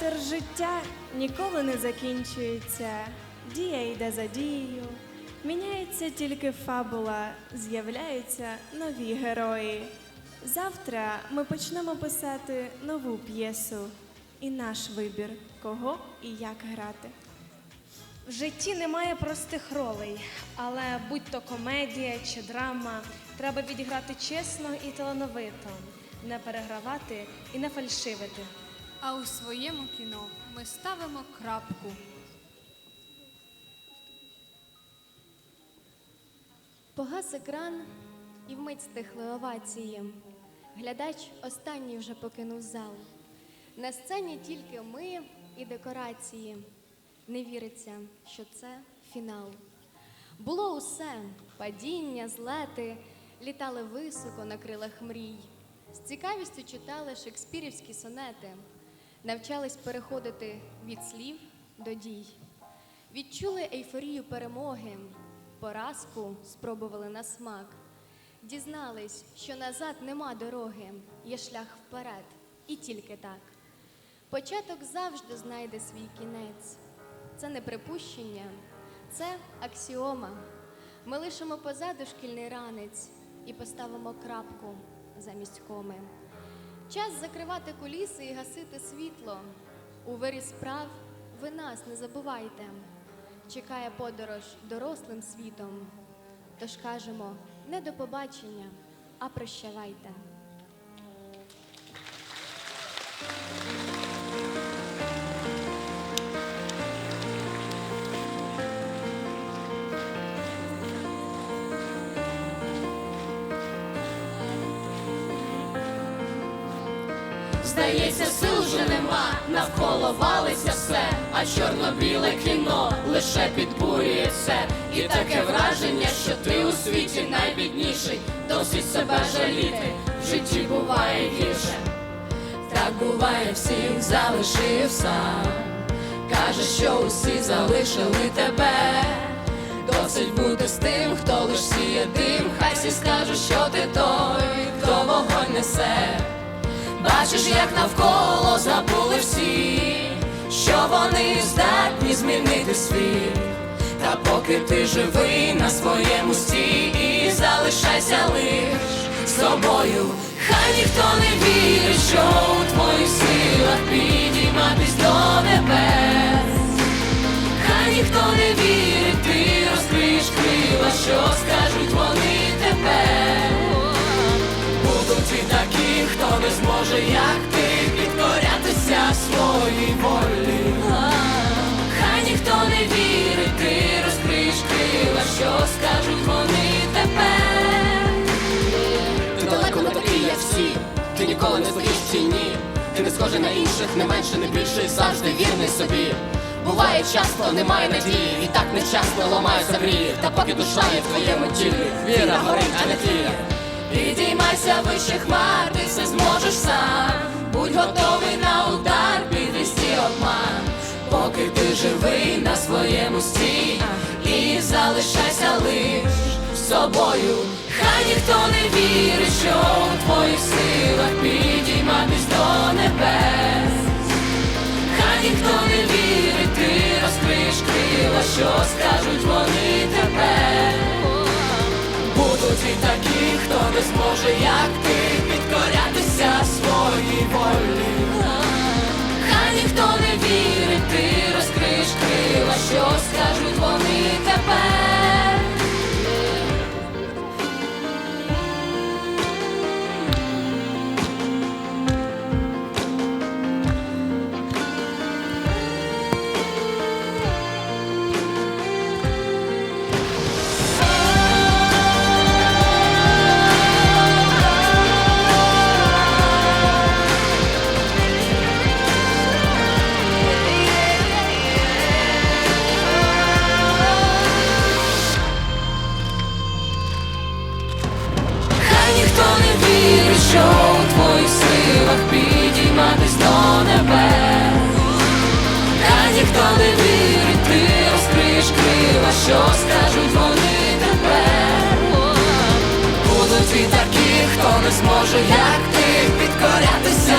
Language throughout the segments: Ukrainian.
Театр життя ніколи не закінчується. Дія йде за дією. Міняється тільки фабула, з'являються нові герої. Завтра ми почнемо писати нову п'єсу. І наш вибір, кого і як грати. В житті немає простих ролей, але будь то комедія чи драма, треба відіграти чесно і талановито, не перегравати і не фальшивити. А у своєму кіно ми ставимо крапку. Погас екран і вмить стихли овації. Глядач останній вже покинув зал. На сцені тільки ми і декорації. Не віриться, що це фінал. Було усе падіння, злети, літали високо на крилах мрій. З цікавістю читали шекспірівські сонети, навчались переходити від слів до дій. Відчули ейфорію перемоги, поразку спробували на смак. Дізнались, що назад нема дороги, є шлях вперед, і тільки так. Початок завжди знайде свій кінець. Це не припущення, це аксіома. Ми лишимо позаду шкільний ранець і поставимо крапку замість коми. Час закривати куліси і гасити світло. У вирі справ ви нас не забувайте. Чекає подорож дорослим світом. Тож кажемо не до побачення, а прощавайте. Здається, сил вже нема, навколо валиться все, а чорно-біле кіно лише підбурює все. І таке враження, що ти у світі найбідніший, досить себе жаліти, в житті буває гірше. Так буває, всіх залишив сам. Каже, що усі залишили тебе. Досить бути з тим, хто лиш сіє дим, хай всі скажуть, що ти той, хто вогонь несе. Бачиш, як навколо забули всі, що вони здатні змінити світ. Та поки ти живий на своєму стій, залишайся лиш собою. Хай ніхто не вірить, що у твоїх силах підійматись до небес. Хай ніхто не вірить, ти розкриєш крила, що скажуть не зможе, як ти, підкорятися своїй волі. Хай ніхто не вірить, ти розкриєш крила, що скажуть вони тепер. Ти далеко не такий, як всі, ти ніколи не стоїш в. Ти не схожий на інших, не менше, не більше, завжди вірний собі. Буває часто, немає надії, і так нещасно ламаються мрії. Та поки душа є в твоєму тілі, віра горить, а не тліє. Підіймайся вище хмар, ти все зможеш сам. Будь готовий на удар, підвісті обман. Поки ти живий на своєму стій і залишайся лиш собою. Хай ніхто не вірить, що у твоїх силах підійматись до небес. Хай ніхто не вірить, ти розкриєш крила, що скажуть такі, хто не зможе, як ти,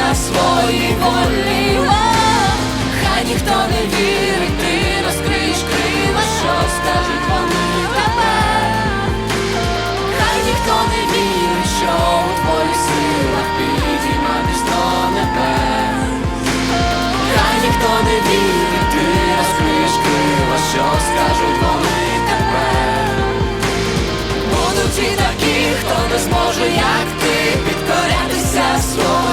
на своїй волі, хай ніхто не вірить, ти розкриєш крила, що скажуть вони тебе, хай ніхто не вірить, що у твоїх силах підійматись до небес, хай ніхто не вірить, ти розкриєш крила, що скажуть вони тебе, будуть і такі, хто не зможе, як ти підкорятися словом.